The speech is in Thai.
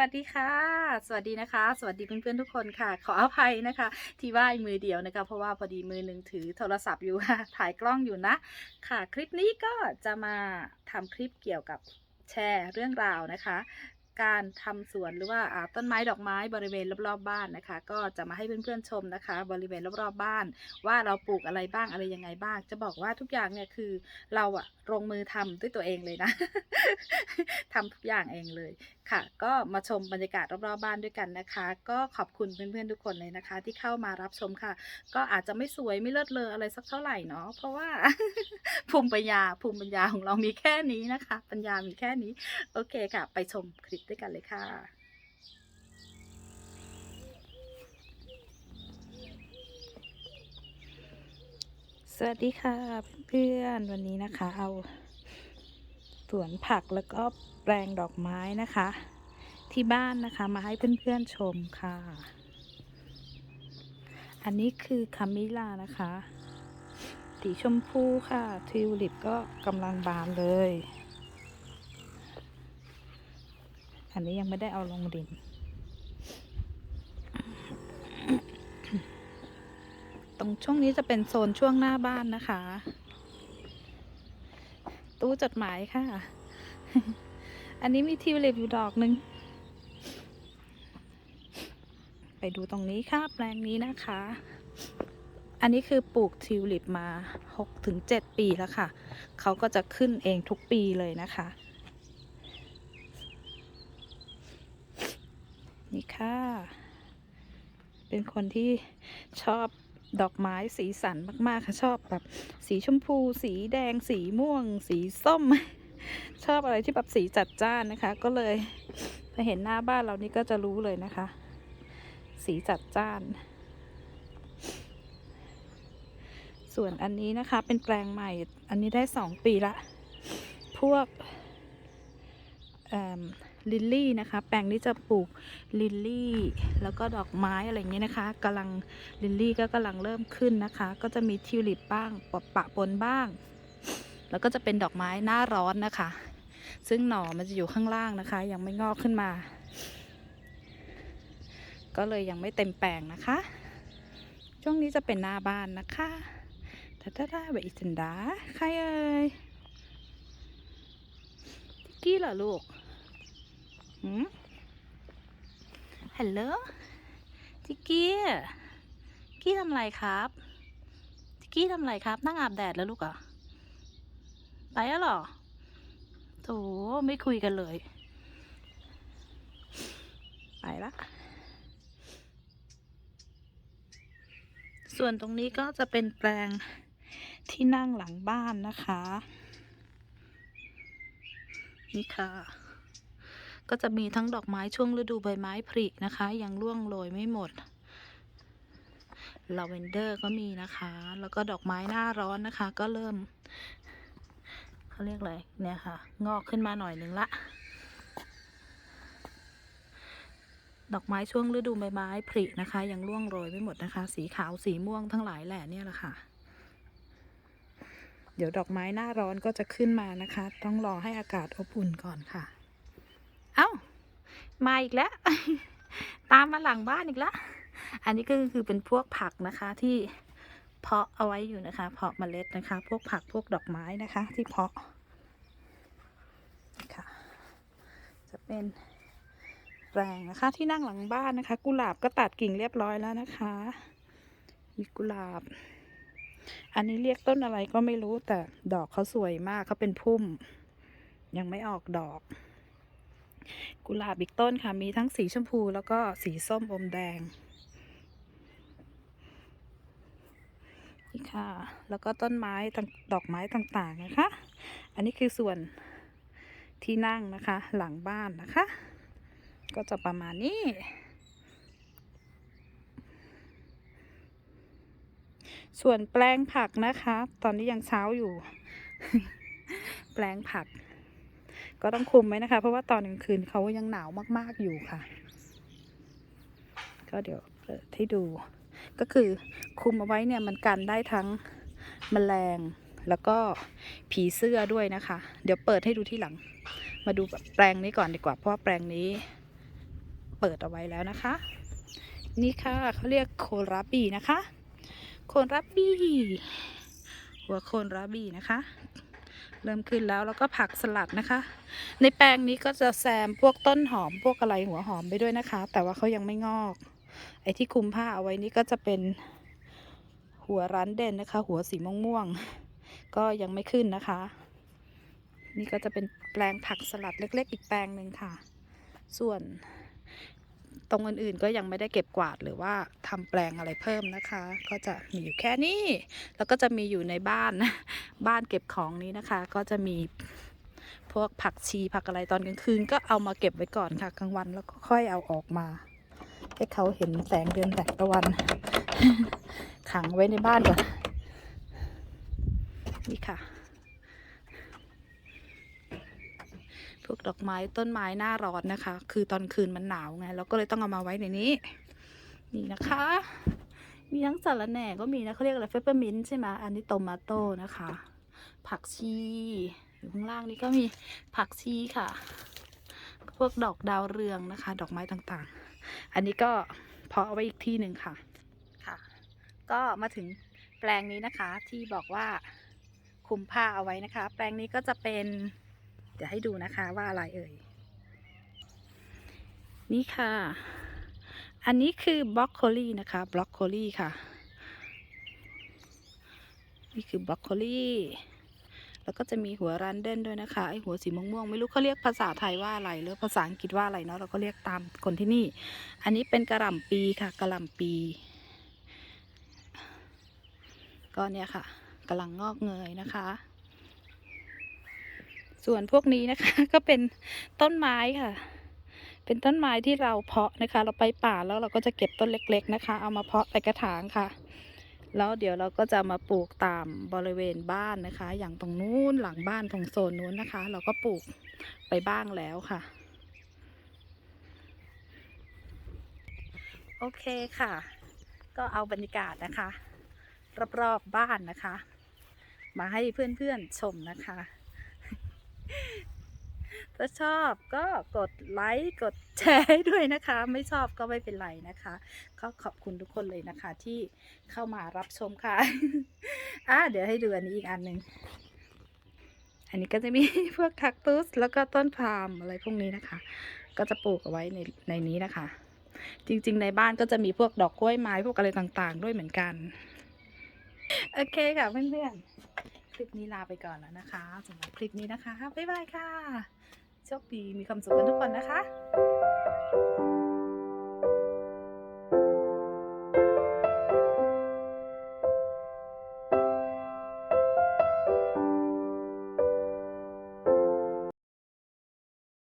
วัสดีค่ะ สวัสดีนะคะ สวัสดีเพื่อนๆทุกคนค่ะ ขออภัยนะคะ ที่ว่ามือเดียวนะคะ เพราะว่าพอดีมือหนึ่งถือโทรศัพท์อยู่ถ่ายกล้องอยู่นะ ค่ะ คลิปนี้ก็จะมาทำคลิปเกี่ยวกับแชร์เรื่องราวนะคะ การทำสวนหรือว่าต้นไม้ดอกไม้บริเวณรอบๆบ้านนะคะ ก็จะมาให้เพื่อนๆชมนะคะ บริเวณรอบๆบ้าน ว่าเราปลูกอะไรบ้างอะไรยังไงบ้าง จะบอกว่าทุกอย่างเนี่ยคือเราอะลงมือทำด้วยตัวเองเลยนะทำทุกอย่างเองเลยค่ะ ก็มาชมบรรยากาศรอบๆบ้านด้วยกันนะคะ ก็ขอบคุณเพื่อนๆทุกคนเลยนะคะ ที่เข้ามารับชมค่ะ ก็อาจจะไม่สวยไม่เลิศเลออะไรสักเท่าไหร่เนาะเพราะว่าภูมิปัญญาภูมิปัญญาของเรามีแค่นี้นะคะ ปัญญามีแค่นี้ โอเคค่ะ ไปชมคลิปด้วยกันเลยค่ะสวัสดีค่ะเพื่อนๆวันนี้นะคะ เอาสวนผักแล้วก็แปลงดอกไม้นะคะ ที่บ้านนะคะมาให้เพื่อนๆชมค่ะ อันนี้คือคามิลานะคะ สีชมพูค่ะทิวลิปก็กำลังบานเลยันนี้ยังไม่ได้เอาลงดิน ตรงช่วงนี้จะเป็นโซนช่วงหน้าบ้านนะคะ ตู้จดหมายค่ะ อันนี้มีทิวลิปอยู่ดอกหนึ่ง ไปดูตรงนี้ค่ะแปลงนี้นะคะ อันนี้คือปลูกทิวลิปมา6ถึง7ปีแล้วค่ะ เขาก็จะขึ้นเองทุกปีเลยนะคะ นี่ ค่ะ เป็นคนที่ชอบดอกไม้สีสันมากๆ ค่ะ ชอบแบบสีชมพู สีแดง สีม่วง สีส้ม ชอบอะไรที่แบบสีจัดจ้านนะคะ ก็เลยพอเห็นหน้าบ้านเรานี่ก็จะรู้เลยนะคะ สีจัดจ้าน ส่วนอันนี้นะคะเป็นแปลงใหม่ อันนี้ได้สองปีละ พวก ลิลลี่นะคะ แปลงนี้จะปลูกลิลลี่แล้วก็ดอกไม้อะไรอย่างเงี้ยนะคะกำลังลิลลี่ก็กำลังเริ่มขึ้นนะคะ ก็จะมีทิวลิปบ้างปะปะปนบ้าง แล้วก็จะเป็นดอกไม้หน้าร้อนนะคะ ซึ่งหน่อมันจะอยู่ข้างล่างนะคะ ยังไม่งอกขึ้นมา ก็เลยยังไม่เต็มแปลงนะคะ ช่วงนี้จะเป็นหน้าบ้านนะคะถ้าถ้าถ้าแบบอิสันดาใครเอ่ยกี้เหรอลูก หืมฮัลโหลทิกกี้ทิกกี้ทำอะไรครับทิกกี้ทำอะไรครับ นั่งอาบแดดแล้วลูกเหรอะไปแล้วหรอโถไม่คุยกันเลย ไปละส่วนตรงนี้ก็จะเป็นแปลงที่นั่งหลังบ้านนะคะ นี่ค่ะ ก็จะมีทั้งดอกไม้ช่วงฤดูใบไม้ผลินะคะ ยังร่วงโรยไม่หมดลาเวนเดอร์ก็มีนะคะ แล้วก็ดอกไม้หน้าร้อนนะคะ ก็เริ่มเขาเรียกอะไรเนี่ยค่ะ งอกขึ้นมาหน่อยหนึ่งละ ดอกไม้ช่วงฤดูใบไม้ผลินะคะ ยังร่วงโรยไม่หมดนะคะ สีขาวสีม่วงทั้งหลายแหล่เนี่ยแหละค่ะ เดี๋ยวดอกไม้หน้าร้อนก็จะขึ้นมานะคะ ต้องรอให้อากาศอบอุ่นก่อนค่ะ เอ้า มาอีกแล้ว ตามมาหลังบ้านอีกแล้ว อันนี้ก็คือเป็นพวกผักนะคะที่เพาะเอาไว้อยู่นะคะ เพาะเมล็ดนะคะ พวกผักพวกดอกไม้นะคะ ที่เพาะค่ะจะเป็นแปลงนะคะ ที่นั่งหลังบ้านนะคะ กุหลาบก็ตัดกิ่งเรียบร้อยแล้วนะคะ มีกุหลาบ อันนี้เรียกต้นอะไรก็ไม่รู้แต่ดอกเขาสวยมากเขาเป็นพุ่ม ยังไม่ออกดอก กุหลาบอีกต้นค่ะ มีทั้งสีชมพูแล้วก็สีส้มอมแดง นี่ค่ะ แล้วก็ต้นไม้ต่างดอกไม้ต่างๆนะคะ อันนี้คือส่วนที่นั่งนะคะ หลังบ้านนะคะ ก็จะประมาณนี้ส่วนแปลงผักนะคะ ตอนนี้ยังเช้าอยู่ แปลงผัก ก็ต้องคุมไว้นะคะ เพราะว่าตอนกลางคืนเขายังหนาวมากๆอยู่ค่ะ ก็เดี๋ยวเปิดให้ดู ก็คือคุมเอาไว้เนี่ยมันกันได้ทั้งแมลงแล้วก็ผีเสื้อด้วยนะคะ เดี๋ยวเปิดให้ดูที่หลัง มาดูแปลงนี้ก่อนดีกว่า เพราะว่าแปลงนี้เปิดเอาไว้แล้วนะคะ นี่ค่ะเขาเรียกโคนราบีนะคะ โคนราบีหัวโคนราบีนะคะ เริ่มขึ้นแล้วแล้วก็ผักสลัดนะคะ ในแปลงนี้ก็จะแซมพวกต้นหอมพวกอะไรหัวหอมไปด้วยนะคะ แต่ว่าเขายังไม่งอก ไอ้ที่คุมผ้าเอาไว้นี่ก็จะเป็นหัวร้านเด่นนะคะ หัวสีม่วงๆก็ยังไม่ขึ้นนะคะ นี่ก็จะเป็นแปลงผักสลัดเล็ก ๆ อีกแปลงหนึ่งค่ะ ส่วน ตรงอื่นๆก็ยังไม่ได้เก็บกวาดหรือว่าทำแปลงอะไรเพิ่มนะคะ ก็จะมีอยู่แค่นี้ แล้วก็จะมีอยู่ในบ้านบ้านเก็บของนี้นะคะ ก็จะมีพวกผักชีผักอะไรตอนกลางคืน ก็เอามาเก็บไว้ก่อนค่ะกลางวันแล้วก็ค่อยเอาออกมา ให้เขาเห็นแสงเดือนแสงตะวัน ขังไว้ในบ้านก่อนนี่ค่ะ พวกดอกไม้ต้นไม้หน้าร้อนนะคะ คือตอนคืนมันหนาวไงเราก็เลยต้องเอามาไว้ในนี้ นี่นะคะ มีทั้งสาระแหน่ก็มีนะเขาเรียกอะไรเฟปเปอร์มินต์ใช่ไหมอันนี้โตมาโต้นะคะ ผักชีอยู่ข้างล่างนี้ก็มีผักชีค่ะ พวกดอกดาวเรืองนะคะ ดอกไม้ต่างๆ อันนี้ก็เพาะเอาไว้อีกที่หนึ่งค่ะค่ะ ก็มาถึงแปลงนี้นะคะที่บอกว่าคุมผ้าเอาไว้นะคะ แปลงนี้ก็จะเป็น เดี๋ยวให้ดูนะคะว่าอะไรเอ่ย นี่ค่ะ อันนี้คือบล็อกโคลีนะคะบล็อกโคลีค่ะ นี่คือบล็อกโคลีแล้วก็จะมีหัวรันเดนด้วยนะคะไอหัวสีม่วงๆไม่รู้เขาเรียกภาษาไทยว่าอะไรหรือภาษาอังกฤษว่าอะไรเนาะเราก็เรียกตามคนที่นี่ อันนี้เป็นกระหล่ำปีค่ะกระหล่ำปี ก็เนี่ยค่ะกำลังงอกเงยนะคะ ส่วนพวกนี้นะคะ ก็เป็นต้นไม้ค่ะ เป็นต้นไม้ที่เราเพาะนะคะ เราไปป่าแล้วเราก็จะเก็บต้นเล็ก ๆนะคะ เอามาเพาะใส่กระถางค่ะ แล้วเดี๋ยวเราก็จะมาปลูกตามบริเวณบ้านนะคะ อย่างตรงนู้นหลังบ้านตรงโซนนู้นนะคะ เราก็ปลูกไปบ้างแล้วค่ะ โอเคค่ะ ก็เอาบรรยากาศนะคะ รอบๆบ้านนะคะ มาให้เพื่อนๆชมนะคะ ถ้าชอบก็กดไลค์กดแชร์ให้ด้วยนะคะ ไม่ชอบก็ไม่เป็นไรนะคะ ก็ขอบคุณทุกคนเลยนะคะ ที่เข้ามารับชมค่ะอะเดี๋ยวให้ดูอันนี้อีกอันหนึ่งอันนี้ก็จะมีพวกแคคตุสแล้วก็ต้นพาล์มอะไรพวกนี้นะคะ ก็จะปลูกเอาไว้ในในนี้นะคะ จริงๆในบ้านก็จะมีพวกดอกกล้วยไม้พวกอะไรต่างๆ ด้วยเหมือนกัน โอเคค่ะเพื่อนๆ คลิปนี้ลาไปก่อนแล้วนะคะสำหรับคลิปนี้นะคะ บ๊ายบายค่ะ โชคดีมีความสุขกันทุกคนนะคะ